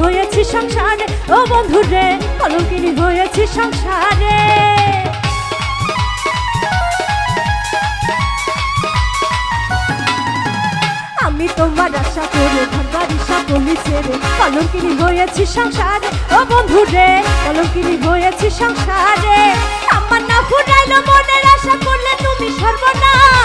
হয়েছি সংসারে? ও বন্ধু রে কলঙ্কিনী হয়েছি সংসারে। আমি তোমার আশা করে ঘর সকলি ছেড়ে কলঙ্কিনী হয়েছি সংসারে। ও বন্ধু রে কলঙ্কিনী হয়েছি সংসারে। আমার না ফুরাইলো মনের আশা করলে তুমি সর্বনাশ।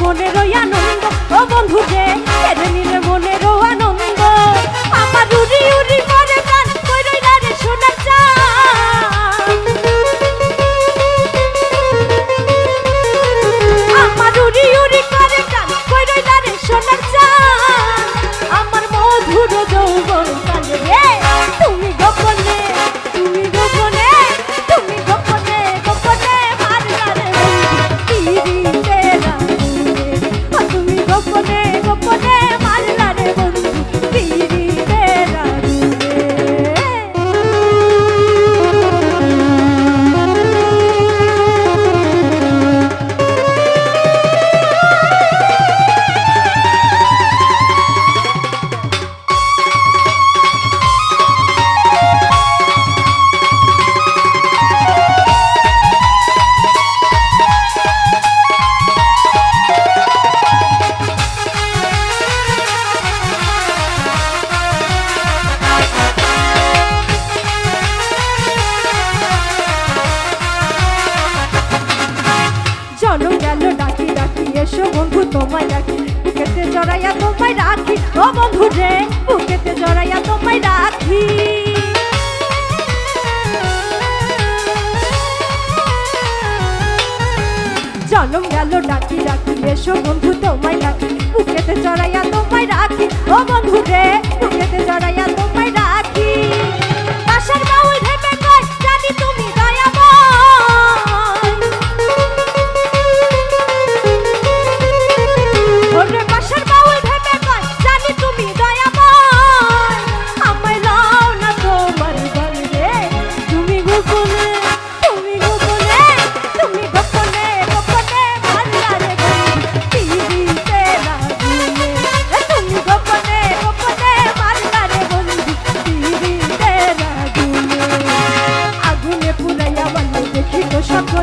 মনেরও আনন্দ ও বন্ধু তোমায় রাখি, বুকেতে জড়াইয়া তোমায় রাখি। ও বন্ধু রে, বুকেতে জড়াইয়া তোমায় রাখি। জনম গেল, ডাকি ডাকি, এসো বন্ধু তোমায় রাখি, বুকেতে জড়াইয়া তোমায় রাখি। ও বন্ধু রে i'm shaka